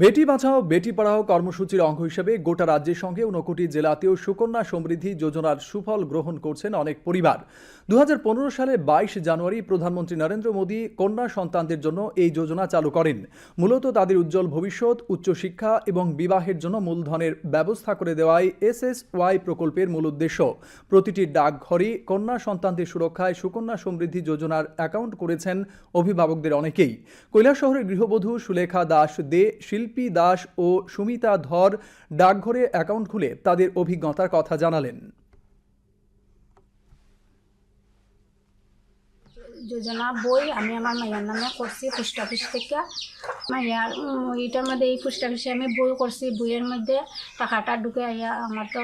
বেটি বাঁচাও, বেটি পড়াও কর্মসূচির অঙ্গ হিসেবে গোটা রাজ্যের সঙ্গে ঊনকোটি জেলাতেও সুকন্যা সমৃদ্ধি যোজনার সুফল গ্রহণ করছেন অনেক পরিবার। দু হাজার পনেরো সালে বাইশ জানুয়ারি প্রধানমন্ত্রী নরেন্দ্র মোদী কন্যা সন্তানদের জন্য এই যোজনা চালু করেন। মূলত তাদের উজ্জ্বল ভবিষ্যৎ, উচ্চশিক্ষা এবং বিবাহের জন্য মূলধনের ব্যবস্থা করে দেওয়াই এসএসওয়াই প্রকল্পের মূল উদ্দেশ্য। প্রতিটি ডাকঘরে কন্যা সন্তানদের সুরক্ষায় সুকন্যা সমৃদ্ধি যোজনার অ্যাকাউন্ট করেছেন অভিভাবকদের অনেকেই। কৈলাসহরের গৃহবধূ সুলেখা দাস দে শিল্পী দাস ও সুমিতা ধর ডাকঘরে অ্যাকাউন্ট খুলে তাদের অভিজ্ঞতার কথা জানালেন। যোজনা বই আমি আমার মাইয়ার নামে করছি পোস্ট অফিস থেকে। মাইয়ার এইটার মধ্যে, এই পোস্ট অফিসে আমি বই করছি, বইয়ের মধ্যে টাকাটা ঢুকে আইয়া আমার তো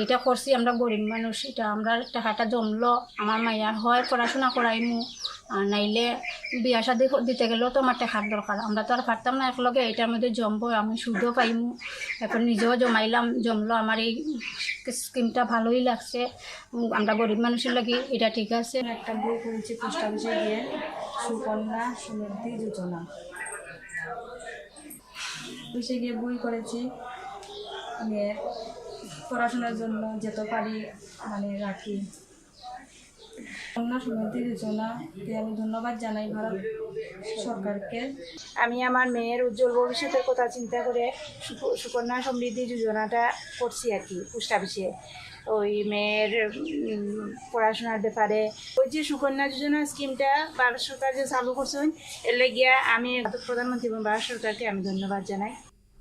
এইটা করছি, আমরা গরিব মানুষ, এটা আমরা টাকাটা জমলো, আমার মাইয়ার হয় পড়াশোনা করাইমু। আর নাইলে বিয়া শাদি দিতে গেলেও তো আমার টাকার দরকার। আমরা তো আর পারতাম না একলগে এটার মধ্যে জমবো, আমি সুদও পাইমু। এখন নিজেও জমাইলাম, জমলো, আমার এই স্কিমটা ভালোই লাগছে। আমরা গরিব মানুষের লাগি এটা ঠিক আছে। একটা বই করেছি পোস্ট অফিসে গিয়ে সুকন্যা সমৃদ্ধি যোজনা। অফিসে গিয়ে বই করেছি পড়াশোনার জন্য যেতে পারি মানে রাখি। কন্যা সমৃদ্ধি যোজনাকে আমি ধন্যবাদ জানাই ভারত সরকারকে। আমি আমার মেয়ের উজ্জ্বল ভবিষ্যতের কথা চিন্তা করে সুক- সুকন্যা সমৃদ্ধি যোজনাটা করছি আর কি পোস্ট অফিসে ওই মেয়ের পড়াশোনার ব্যাপারে। ওই যে সুকন্যা যোজনা স্কিমটা ভারত সরকার যে চালু করছেন এর গিয়া আমি প্রধানমন্ত্রী এবং ভারত সরকারকে আমি ধন্যবাদ জানাই।